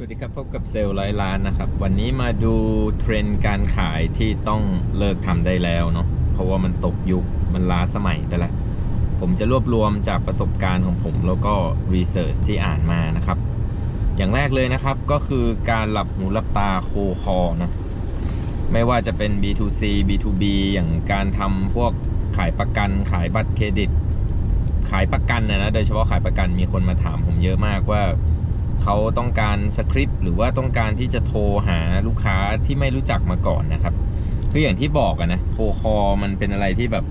สวัสดีครับ พบกับเซลล์ร้อยล้านนะครับ วันนี้มาดูเทรนด์การขายที่ต้องเลิกทำได้แล้วเนาะเพราะว่ามันตกยุคมันล้าสมัยไปแล้ว ผมจะรวบรวมจากประสบการณ์ของผมแล้วก็รีเสิร์ชที่อ่านมานะครับ อย่างแรกเลยนะครับก็คือการหลับหูหลับตาโคคอนะไม่ว่าจะเป็น B2C B2B อย่างการทำพวกขายประกันขายบัตรเครดิต ขายประกันนะนะโดยเฉพาะขายประกันมีคนมาถามผมเยอะมากว่า เขาต้องการสคริปต์หรือว่าต้องการที่จะโทรหาลูกค้าที่ไม่รู้จักมาก่อนนะครับ คืออย่างที่บอกอะนะโทรคอมันเป็นอะไรที่แบบ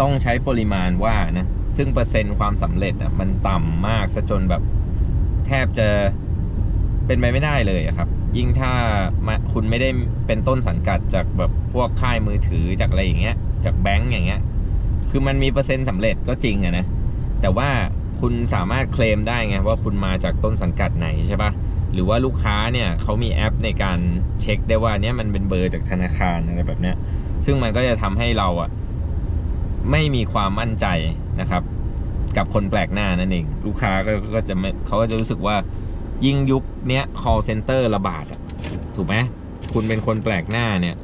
ต้องใช้ปริมาณว่านะซึ่งเปอร์เซ็นต์ความสำเร็จอะมันต่ำมากซะจนแบบแทบจะเป็นไปไม่ได้เลยครับ ยิ่งถ้ามาคุณไม่ได้เป็นต้นสังกัดจากแบบพวกค่ายมือถือจากอะไรอย่างเงี้ย จากแบงก์อย่างเงี้ย คือมันมีเปอร์เซ็นต์สำเร็จก็จริงอะนะ แต่ว่า คุณสามารถเคลมได้ไงว่าคุณมาจากต้นสังกัดไหนใช่ปะหรือว่าลูกค้าเนี่ยเขามีแอปในการเช็คได้ว่าเนี่ยมันเป็นเบอร์จากธนาคารอะไรแบบเนี้ยซึ่งมันก็จะทำให้เราอะไม่มีความมั่นใจนะครับ กับคนแปลกหน้านั่นเอง ลูกค้าก็ก็จะไม่เขาก็จะรู้สึกว่ายิ่งยุคเนี้ย call center ระบาดอะถูกไหมคุณเป็นคนแปลกหน้าเนี่ย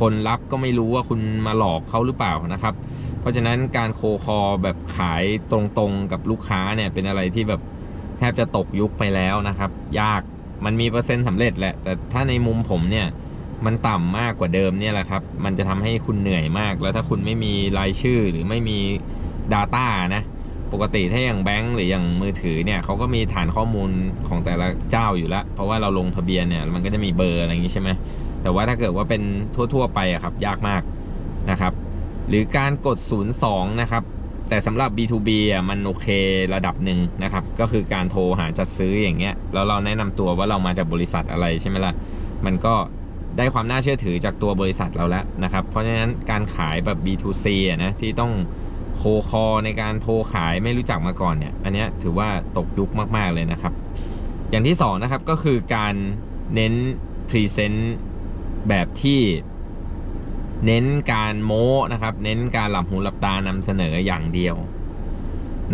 คนรับก็ไม่รู้ว่าคุณมาหลอกเขาหรือเปล่านะครับ เพราะฉะนั้นการโคคอแบบขายตรงๆกับลูกค้าเนี่ยเป็นอะไรที่แบบแทบจะตกยุคไปแล้วนะครับ ยากมันมีเปอร์เซ็นต์สำเร็จแหละ แต่ถ้าในมุมผมเนี่ยมันต่ำมากกว่าเดิมเนี่ยแหละครับ มันจะทำให้คุณเหนื่อยมาก แล้วถ้าคุณไม่มีรายชื่อหรือไม่มี Data นะปกติถ้าอย่างแบงก์หรืออย่างมือถือเนี่ยเขาก็มีฐานข้อมูลของแต่ละเจ้าอยู่แล้วเพราะว่าเราลงทะเบียนเนี่ยมันก็จะมีเบอร์อะไรอย่างนี้ใช่ไหมแต่ว่าถ้าเกิดว่าเป็นทั่ว ๆ ไปอะครับ ยากมากนะครับ หรือการกด 02 นะครับ แต่สำหรับ B2B อะมันโอเคระดับหนึ่งนะครับ ก็คือการโทรหาจัดซื้ออย่างเงี้ยแล้วเราแนะนำตัวว่าเรามาจากบริษัทอะไรใช่ไหมล่ะ มันก็ได้ความน่าเชื่อถือจากตัวบริษัทเราแล้วนะครับ เพราะฉะนั้นการขายแบบ B2C อะนะที่ต้องโคคอในการโทรขายไม่รู้จักมาก่อนเนี่ย อันเนี้ยถือว่าตกยุคมาก ๆ เลยนะครับ อย่างที่สองนะครับก็คือการเน้นพรีเซนต์แบบที่ เน้นการโม้นะครับ เน้นการหลับหูหลับตานำเสนออย่างเดียว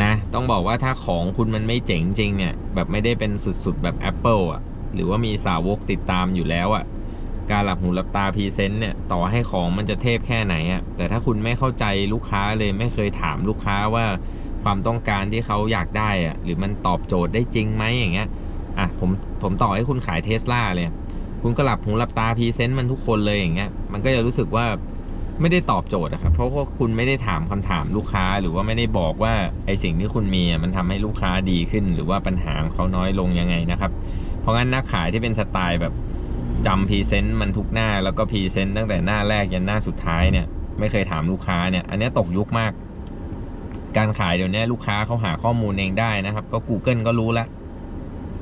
นะต้องบอกว่าถ้าของคุณมันไม่เจ๋งจริงเนี่ยแบบไม่ได้เป็นสุดๆแบบ Apple อะหรือว่ามีสาวกติดตามอยู่แล้วอะการหลับหูหลับตาพรีเซนต์เนี่ยต่อให้ของมันจะเทพแค่ไหนอะแต่ถ้าคุณไม่เข้าใจลูกค้าเลยไม่เคยถามลูกค้าว่าความต้องการที่เขาอยากได้อะหรือมันตอบโจทย์ได้จริงไหมอย่างเงี้ยอะผมผมต่อให้คุณขายเทสลาเลย คุณก็หลับหูหลับตาพรีเซนต์มันทุกคนเลยอย่างเงี้ย มันก็จะรู้สึกว่าไม่ได้ตอบโจทย์อะครับ เพราะว่าคุณไม่ได้ถามคำถามลูกค้า หรือว่าไม่ได้บอกว่าไอสิ่งที่คุณมีอะมันทำให้ลูกค้าดีขึ้น หรือว่าปัญหาของเขาน้อยลงยังไงนะครับ เพราะงั้นนักขายที่เป็นสไตล์แบบจำพรีเซนต์มันทุกหน้าแล้วก็พรีเซนต์ตั้งแต่หน้าแรกยันหน้าสุดท้ายเนี่ยไม่เคยถามลูกค้าเนี่ยอันนี้ตกยุคมาก การขายเดี๋ยวนี้ลูกค้าเขาหาข้อมูลเองได้นะครับ ก็ Google ก็รู้ละ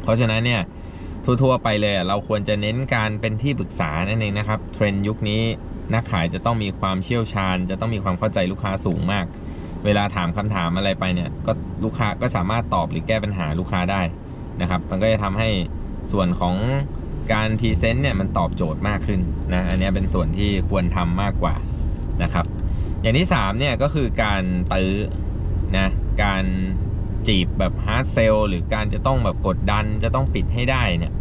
เพราะฉะนั้นเนี่ย ทั่วๆไปเลยอะเราควรจะเน้นการเป็นที่ปรึกษานั่นเองนะครับเทรนด์ยุคนี้นักขายจะต้องมีความเชี่ยวชาญ จะต้องมีความเข้าใจลูกค้าสูงมาก เวลาถามคำถามอะไรไปเนี่ยก็ลูกค้าก็สามารถตอบหรือแก้ปัญหาลูกค้าได้นะครับ มันก็จะทำให้ส่วนของการพรีเซนต์เนี่ยมันตอบโจทย์มากขึ้นนะอันนี้เป็นส่วนที่ควรทำมากกว่านะครับ อย่างที่3เนี่ยก็คือการตื้อนะการ จีบแบบฮาร์ดเซลหรือการจะต้องแบบกดดันจะต้องปิดให้ได้เนี่ย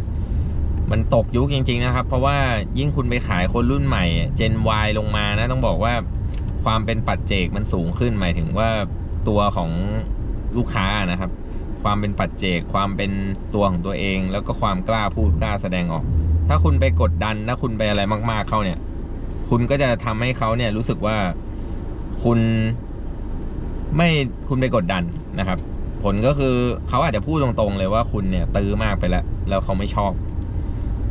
มันตกยุคจริง ๆ นะครับ เพราะว่ายิ่งคุณไปขายคนรุ่นใหม่ Gen Y ลงมานะ ต้องบอกว่าความเป็นปัจเจกมันสูงขึ้นหมายถึงว่าตัวของลูกค้านะครับ ความเป็นปัจเจกความเป็นตัวของตัวเอง แล้วก็ความกล้าพูดกล้าแสดงออก ถ้าคุณไปกดดันถ้าคุณไปอะไรมาก ๆเข้าเนี่ย คุณก็จะทำให้เขาเนี่ยรู้สึกว่าคุณไม่คุณไปกดดันนะครับ ผลก็คือเขาอาจจะพูดตรงๆเลยว่าคุณเนี่ยตื้อมากไปแล้ว แล้วเขาไม่ชอบ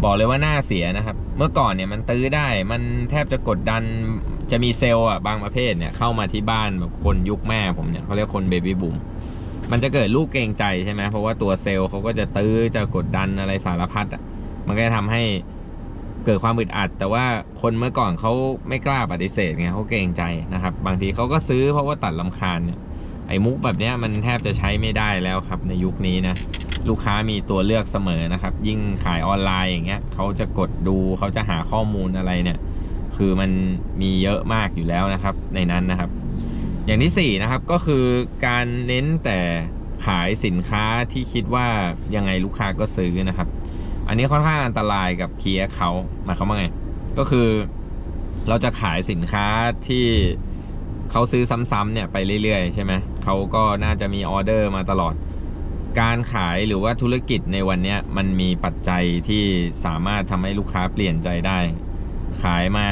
บอกเลยว่าน่าเสียนะครับ เมื่อก่อนเนี่ยมันตื้อได้มันแทบจะกดดันจะมีเซลล์อะบางประเภทเนี่ยเข้ามาที่บ้านแบบคนยุคแม่ผมเนี่ยเขาเรียกคนเบบี้บูมมันจะเกิดลูกเกรงใจใช่ไหมเพราะว่าตัวเซลล์เขาก็จะตื้อจะกดดันอะไรสารพัดอะมันก็จะทำให้เกิดความอึดอัด แต่ว่าคนเมื่อก่อนเขาไม่กล้าปฏิเสธไงเขาเกรงใจนะครับ บางทีเขาก็ซื้อเพราะว่าตัดลำคาญเนี่ย ไอ้มุกแบบเนี้ยมันแทบจะใช้ไม่ได้แล้วครับในยุคนี้นะลูกค้ามีตัวเลือกเสมอนะครับ ยิ่งขายออนไลน์อย่างเงี้ยเขาจะกดดูเขาจะหาข้อมูลอะไรเนี่ย คือมันมีเยอะมากอยู่แล้วนะครับในนั้นนะครับ อย่างที่สี่นะครับก็คือการเน้นแต่ขายสินค้าที่คิดว่ายังไงลูกค้าก็ซื้อนะครับ อันนี้ค่อนข้างอันตรายกับ Key Account หมายความว่าไง ก็คือเราจะขายสินค้าที่ เขาซื้อซ้ำๆเนี่ยไปเรื่อยๆ ใช่ไหมเขาก็น่าจะมีออเดอร์มาตลอด การขายหรือว่าธุรกิจในวันนี้มันมีปัจจัยที่สามารถทำให้ลูกค้าเปลี่ยนใจได้ ขายมา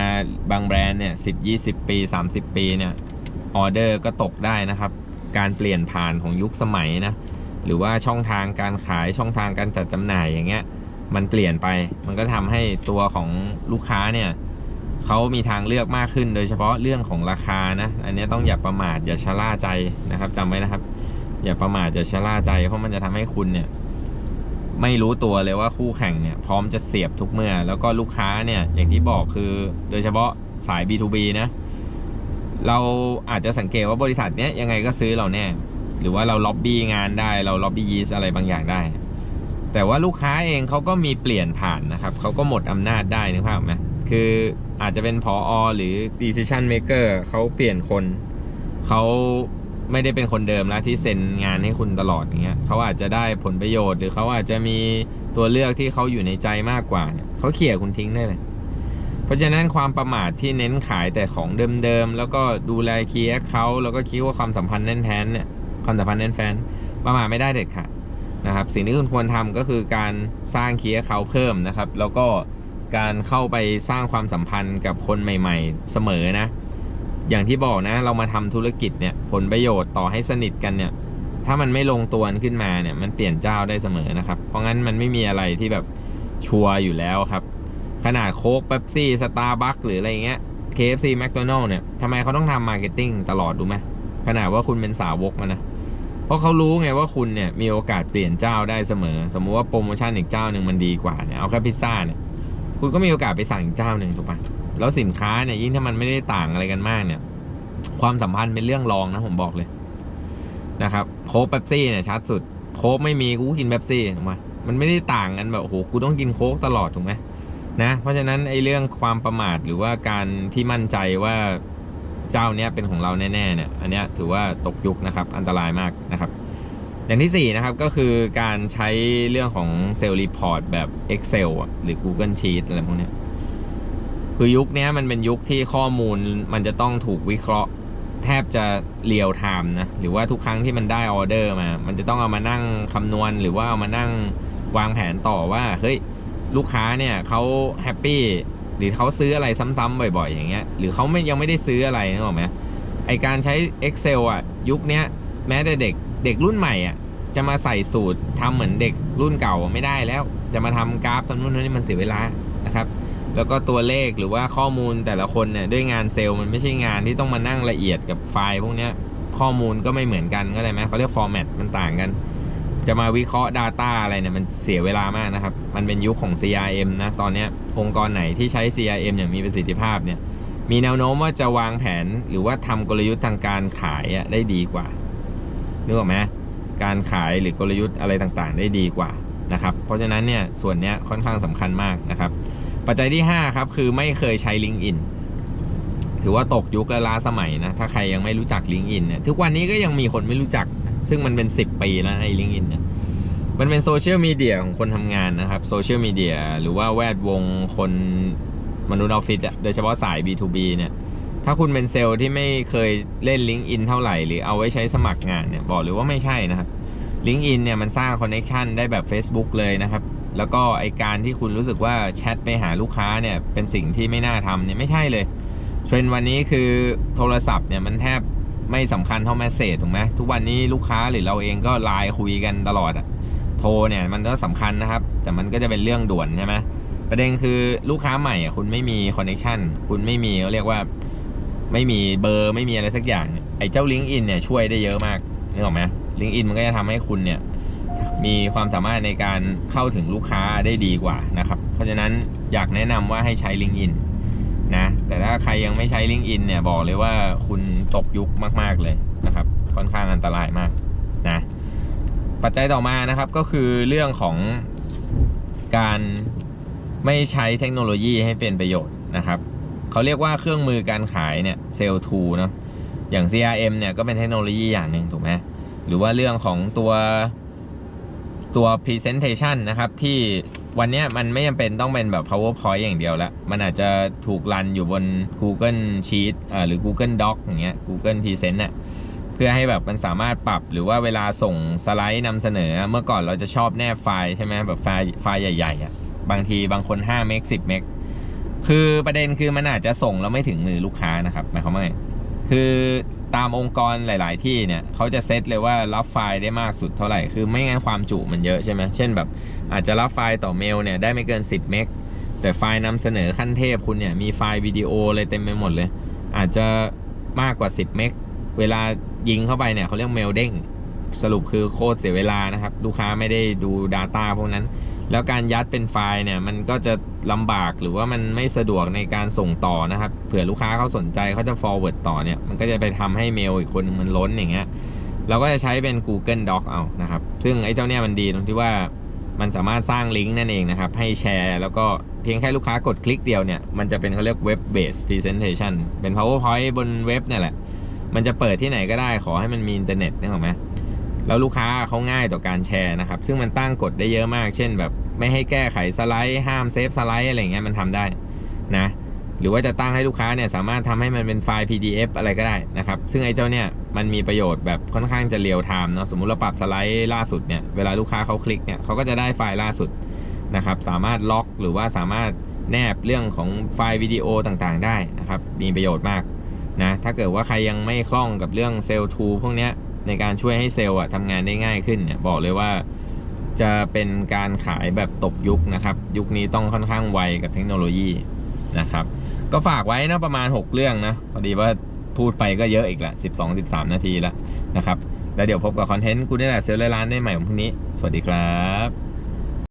บางแบรนด์เนี่ยสิบยี่สิบปี30ปีเนี่ยออเดอร์ก็ตกได้นะครับ การเปลี่ยนผ่านของยุคสมัยนะหรือว่าช่องทางการขายช่องทางการจัดจำหน่ายอย่างเงี้ยมันเปลี่ยนไป มันก็ทำให้ตัวของลูกค้าเนี่ย เขามีทางเลือกมากขึ้น โดยเฉพาะเรื่องของราคานะ อันนี้ต้องอย่าประมาทอย่าชะล่าใจนะครับจำไว้นะครับ อย่าประมาทอย่าชะล่าใจ เพราะมันจะทำให้คุณเนี่ย ไม่รู้ตัวเลยว่าคู่แข่งเนี่ย พร้อมจะเสียบทุกเมื่อ แล้วก็ลูกค้าเนี่ย อย่างที่บอกคือ โดยเฉพาะสาย B2B นะเราอาจจะสังเกตว่าบริษัทเนี้ยยังไงก็ซื้อเราแน่ หรือว่าเราล็อบบี้งานได้เราล็อบบี้ยีสอะไรบางอย่างได้ แต่ว่าลูกค้าเองเขาก็มีเปลี่ยนผ่านนะครับเขาก็หมดอำนาจได้นึกภาพไหมคือ อาจจะเป็นพออหรือ decision maker เขาเปลี่ยนคนเขาไม่ได้เป็นคนเดิมแล้วที่เซ็นงานให้คุณตลอดอย่างเงี้ยเขาอาจจะได้ผลประโยชน์ หรือเขาอาจจะมีตัวเลือกที่เขาอยู่ในใจมากกว่าเนี่ยเขาเขี่ยคุณทิ้งได้เลย เพราะฉะนั้นความประมาทที่เน้นขายแต่ของเดิมๆแล้วก็ดูแลเคีย์เขาแล้วก็คิดว่าความสัมพันธ์แน่นแฟ้นเนี่ยความสัมพันธ์แน่นแฟ้นประมาทไม่ได้เด็ดขาดนะครับสิ่งที่คุณควรทำก็คือการสร้างเคีย์เขาเพิ่มนะครับ แล้วก็ การเข้าไปสร้างความสัมพันธ์กับคนใหม่ ๆ เสมอนะ อย่างที่บอกนะเรามาทำธุรกิจเนี่ยผลประโยชน์ต่อให้สนิทกันเนี่ย ถ้ามันไม่ลงตัวขึ้นมาเนี่ยมันเปลี่ยนเจ้าได้เสมอนะครับ เพราะงั้นมันไม่มีอะไรที่แบบชัวร์อยู่แล้วครับ ขนาดโค้กเป๊ปซี่สตาร์บัคหรืออะไรเงี้ย KFC McDonald เนี่ยทำไมเขาต้องทำมาร์เก็ตติ้งตลอดดูไหมขนาดว่าคุณเป็นสาวกมันนะเพราะเขารู้ไงว่าคุณเนี่ยมีโอกาสเปลี่ยนเจ้าได้เสมอ สมมุติว่าโปรโมชั่นอีกเจ้าหนึ่งมันดีกว่าเนี่ยเอาแค่พิซซ่าเนี่ย คุณก็มีโอกาสไปสั่งอีกเจ้าหนึ่งถูกปะแล้วสินค้าเนี่ยยิ่งถ้ามันไม่ได้ต่างอะไรกันมากเนี่ย ความสัมพันธ์เป็นเรื่องรองนะผมบอกเลยนะครับโค้กเป๊ปซี่เนี่ยชัดสุดโค้กไม่มีกูกินเป๊ปซี่ถูกไหมมันไม่ได้ต่างกันแบบโอ้โหกูต้องกินโค้กตลอดถูกไหมนะ เพราะฉะนั้นไอ้เรื่องความประมาทหรือว่าการที่มั่นใจว่าเจ้าเนี้ยเป็นของเราแน่ๆเนี่ย อันเนี้ยถือว่าตกยุคนะครับ อันตรายมากนะครับ อย่างที่ 4 นะครับ ก็คือการใช้เรื่องของเซลล์รีพอร์ตแบบ Excel หรือ Google Sheet อะไรพวกนี้คือยุคนี้มันเป็นยุคที่ข้อมูลมันจะต้องถูกวิเคราะห์ แทบจะเรียลไทม์นะ หรือว่าทุกครั้งที่มันได้ออเดอร์มา มันจะต้องเอามานั่งคำนวณ หรือว่าเอามานั่งวางแผนต่อว่าเฮ้ยลูกค้าเนี่ยเขาแฮปปี้หรือเขาซื้ออะไรซ้ำๆบ่อยๆ อย่างเงี้ยหรือเขาไม่ยังไม่ได้ซื้ออะไรนึกออกไหมไอการใช้ Excel อะยุคนี้แม้แต่เด็ก เด็กรุ่นใหม่อะจะมาใส่สูตรทำเหมือนเด็กรุ่นเก่าไม่ได้แล้ว จะมาทำกราฟตอนนู้นนี่มันเสียเวลานะครับ แล้วก็ตัวเลขหรือว่าข้อมูลแต่ละคนเนี่ยด้วยงานเซลล์มันไม่ใช่งานที่ต้องมานั่งละเอียดกับไฟล์พวกเนี้ยข้อมูลก็ไม่เหมือนกันก็เลยไหมเขาเรียกฟอร์แมตมันต่างกัน จะมาวิเคราะห์ Data อะไรเนี่ยมันเสียเวลามากนะครับ มันเป็นยุคของ CRM นะตอนนี้องค์กรไหนที่ใช้ CRM อย่างมีประสิทธิภาพเนี่ยมีแนวโน้มว่าจะวางแผนหรือว่าทำกลยุทธ์ทางการขายอะได้ดีกว่า นึกออกไหมการขายหรือกลยุทธ์อะไรต่างๆ ได้ดีกว่านะครับเพราะฉะนั้นเนี่ยส่วนนี้ค่อนข้างสำคัญมากนะครับ ปัจจัยที่ 5 ครับ คือไม่เคยใช้ LinkedIn ถือว่าตกยุคและล้าสมัยนะ ถ้าใครยังไม่รู้จัก LinkedIn เนี่ยทุกวันนี้ก็ยังมีคนไม่รู้จัก ซึ่งมันเป็น 10 ปีแล้วไอ้ LinkedIn เนี่ยมันเป็นโซเชียลมีเดียของคนทำงานนะครับโซเชียลมีเดียหรือว่าแวดวงคนมนุษย์ออฟฟิศอะโดยเฉพาะสาย B2B เนี่ย ถ้าคุณเป็นเซลล์ที่ไม่เคยเล่น LinkedIn เท่าไหร่ หรือเอาไว้ใช้สมัครงานเนี่ยบอกเลยว่าไม่ใช่นะครับ LinkedIn เนี่ยมันสร้างคอนเน็ชันได้แบบ Facebook เลยนะครับ แล้วก็ไอการที่คุณรู้สึกว่าแชทไปหาลูกค้าเนี่ยเป็นสิ่งที่ไม่น่าทำเนี่ยไม่ใช่เลย เทรนด์วันนี้คือโทรศัพท์เนี่ยมันแทบไม่สำคัญเท่าแมสเซจถูกไหมทุกวันนี้ลูกค้าหรือเราเองก็ไลน์คุยกันตลอดอะโทรเนี่ยมันก็สำคัญนะครับ แต่มันก็จะเป็นเรื่องด่วนใช่ไหมประเด็นคือลูกค้าใหม่อะคุณไม่มีคอนเน็ชันคุณไม่มีเขาเรียกว่า ไม่มีเบอร์ไม่มีอะไรสักอย่าง ไอ้เจ้า l i n k ์อินเนี่ยช่วยได้เยอะมากนึกออกไหม l i n k ์อินมันก็จะทำให้คุณเนี่ยมีความสามารถในการเข้าถึงลูกค้าได้ดีกว่านะครับ เพราะฉะนั้นอยากแนะนำว่าให้ใช้ LinkedIn นะแต่ถ้าใครยังไม่ใช้ LinkedIn เนี่ยบอกเลยว่าคุณตกยุคมากๆเลยนะครับ ค่อนข้างอันตรายมากนะปัจจัยต่อมานะครับก็คือเรื่องของการไม่ใช้เทคโนโลยีให้เป็นประโยชน์นะครับ เขาเรียกว่าเครื่องมือการขายเนี่ยเซลล์ทูเนาะอย่าง CRM เนี่ยก็เป็นเทคโนโลยีอย่างหนึ่งถูกไหมหรือว่าเรื่องของตัวตัว Presentation นะครับ ที่วันนี้มันไม่จำเป็นต้องเป็นแบบ powerpoint อย่างเดียวละมันอาจจะถูกรันอยู่บน google sheet อ่าหรือ google doc อย่างเงี้ย google present น่ะเพื่อให้แบบมันสามารถปรับหรือว่าเวลาส่งสไลด์นำเสนอ เมื่อก่อนเราจะชอบแนบไฟล์ใช่ไหมแบบไฟล์ไฟล์ใหญ่ๆอะบางทีบางคน5เมก10เมก คือประเด็นคือมันอาจจะส่งแล้วไม่ถึงมือลูกค้านะครับหมายความว่าไงคือตามองค์กรหลาย ๆ ที่เนี่ยเขาจะเซตเลยว่ารับไฟล์ได้มากสุดเท่าไหร่ คือไม่งั้นความจุมันเยอะใช่ไหมเช่นแบบอาจจะรับไฟล์ต่อเมลเนี่ยได้ไม่เกิน 10 เมก แต่ไฟล์นำเสนอขั้นเทพคุณเนี่ยมีไฟล์วิดีโอเลยเต็มไปหมดเลย อาจจะมากกว่า 10 เมก เวลายิงเข้าไปเนี่ยเขาเรียกเมลเด้ง สรุปคือโคตรเสียเวลานะครับ ลูกค้าไม่ได้ดู Data พวกนั้น แล้วการยัดเป็นไฟล์เนี่ย มันก็จะลำบากหรือว่ามันไม่สะดวกในการส่งต่อนะครับ เผื่อลูกค้าเขาสนใจเขาจะ forward ต่อเนี่ย มันก็จะไปทำให้เมลอีกคนหนึ่งมันล้นอย่างเงี้ยเราก็จะใช้เป็น Google Doc เอานะครับ ซึ่งไอ้เจ้าเนี่ยมันดีตรงที่ว่ามันสามารถสร้างลิงก์นั่นเองนะครับ ให้แชร์ แล้วก็เพียงแค่ลูกค้ากดคลิกเดียวเนี่ย มันจะเป็นเขาเรียก Web Based Presentation เป็น PowerPoint บนเว็บเนี่ยแหละ มันจะเปิดที่ไหนก็ได้ขอให้มันมีอินเทอร์เน็ตนึกออกไหม แล้วลูกค้าเขาง่ายต่อการแชร์นะครับ ซึ่งมันตั้งกฎได้เยอะมาก เช่นแบบไม่ให้แก้ไขสไลด์ห้ามเซฟสไลด์อะไรเงี้ยมันทำได้นะหรือว่าจะตั้งให้ลูกค้าเนี่ยสามารถทำให้มันเป็นไฟล์ PDF อะไรก็ได้นะครับ ซึ่งไอ้เจ้าเนี่ยมันมีประโยชน์แบบค่อนข้างจะเรียลไทม์เนาะสมมุติเราปรับสไลด์ล่าสุดเนี่ยเวลาลูกค้าเขาคลิกเนี่ยเขาก็จะได้ไฟล์ล่าสุดนะครับสามารถล็อกหรือว่าสามารถแนบเรื่องของไฟล์วิดีโอต่างๆ ได้นะครับมีประโยชน์มากนะถ้าเกิดว่าใครยังไม่คล่องกับเรื่องเซลล์ทูพวกเนี้ย ในการช่วยให้เซลล์อะทำงานได้ง่ายขึ้นเนี่ยบอกเลยว่าจะเป็นการขายแบบตกยุคนะครับ ยุคนี้ต้องค่อนข้างไวกับเทคโนโลยีนะครับ ก็ฝากไว้นะประมาณ 6 เรื่องนะพอดีว่าพูดไปก็เยอะอีกละ 12-13 นาทีแล้วนะครับ แล้วเดี๋ยวพบกับคอนเทนต์กูนี่แหละเซลล์ร้อยล้านได้ใหม่วันพรุ่งนี้ สวัสดีครับ